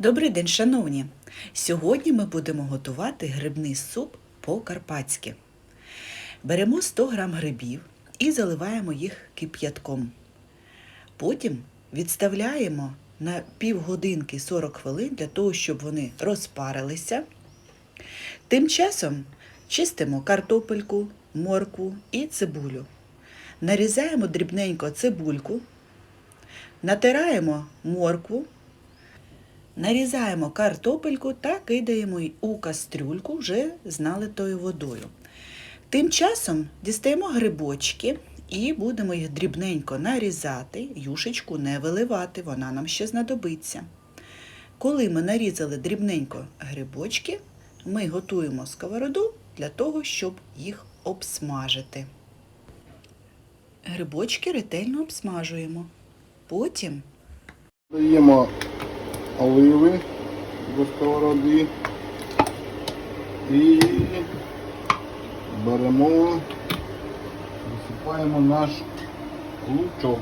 Добрий день, шановні! Сьогодні ми будемо готувати грибний суп по-карпатськи. Беремо 100 г грибів і заливаємо їх кип'ятком. Потім відставляємо на півгодинки 40 хвилин для того, щоб вони розпарилися. Тим часом чистимо картопельку, моркву і цибулю. Нарізаємо дрібненько цибульку, натираємо моркву. Нарізаємо картопельку та кидаємо у кастрюльку вже з налитою водою. Тим часом дістаємо грибочки і будемо їх дрібненько нарізати, юшечку не виливати, вона нам ще знадобиться. Коли ми нарізали дрібненько грибочки, ми готуємо сковороду для того, щоб їх обсмажити. Грибочки ретельно обсмажуємо. Потім Даємо оливи до сковороди і беремо, висипаємо наш лучок.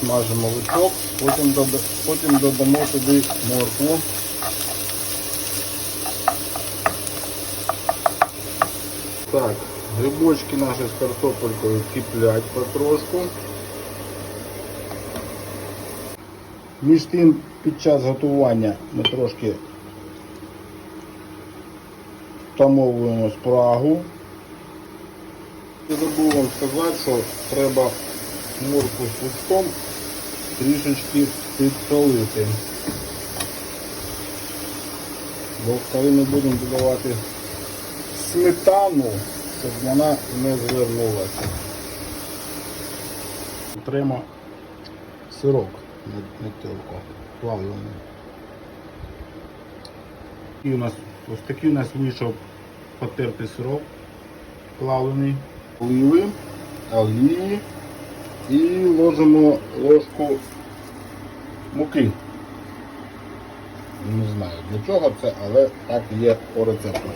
Смажимо лучок, потім, дода- потім додамо туди моркву. Так, грибочки наші з картопелькою киплять потрошку. Між тим, під час готування ми трошки втамовуємо спрагу. Я забув вам сказати, що треба морку з листом трішечки підсолити. Бо коли ми будемо додавати сметану, щоб вона не звернулася. Тремо сирок тільки плавлений. І у нас ось такий у нас вийшов потертий сирок плавлений. Оливи, олії і ложимо ложку муки. Не знаю для чого це, але так є по рецепту.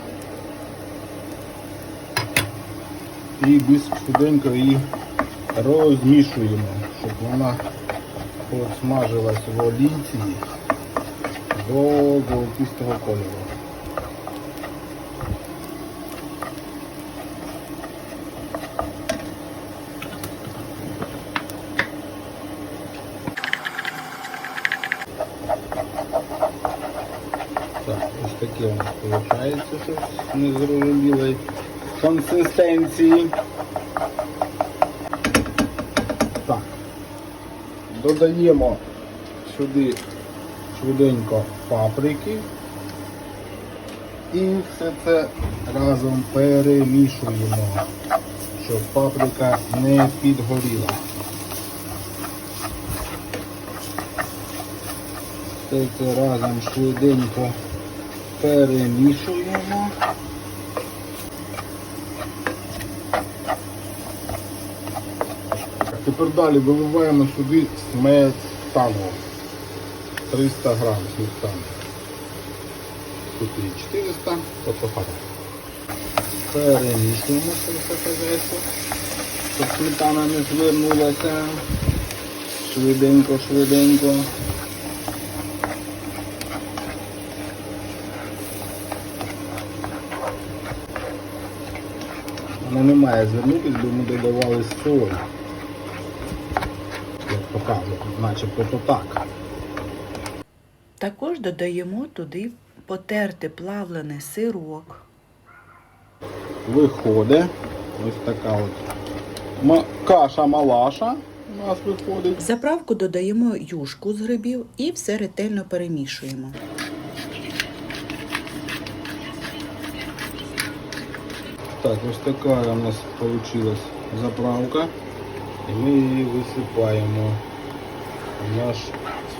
І більш швиденько її розмішуємо, щоб вона посмажилась в олійці до золотистого кольору. Так, ось таке у нас виходить щось незрозумілої консистенції. Так. Додаємо сюди швиденько паприки і все це разом перемішуємо, щоб паприка не підгоріла. Все це разом швиденько перемішуємо. Тепер далі виливаємо сюди сметану. 300 грам сметани. Тут і 400, тобто хата. Перемішуємо це все хазяйство, щоб сметана не звернулася. Швиденько, швиденько. Вона не має звернутися, бо ми додавали соль. Начебто то так. Також додаємо туди потерти плавлений сирок. Виходить ось така от каша-малаша у нас виходить. В заправку додаємо юшку з грибів і все ретельно перемішуємо. Так, ось така у нас вийшла заправка. І ми її висипаємо наш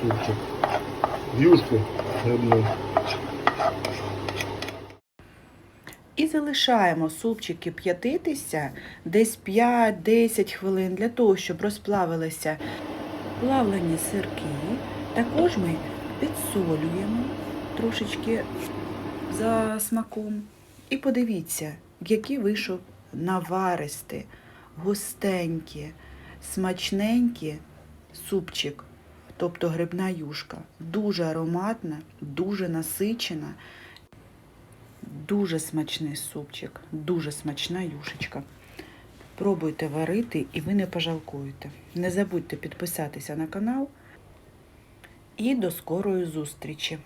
супчик. В юшку грибну. І залишаємо супчик кип'ятитися десь 5-10 хвилин для того, щоб розплавилися плавлені сирки. Також ми підсолюємо трошечки за смаком. І подивіться, який вийшов наваристий, густенький, смачненький супчик. Тобто грибна юшка. Дуже ароматна, дуже насичена, дуже смачний супчик, дуже смачна юшечка. Пробуйте варити і ви не пожалкуєте. Не забудьте підписатися на канал. І до скорої зустрічі!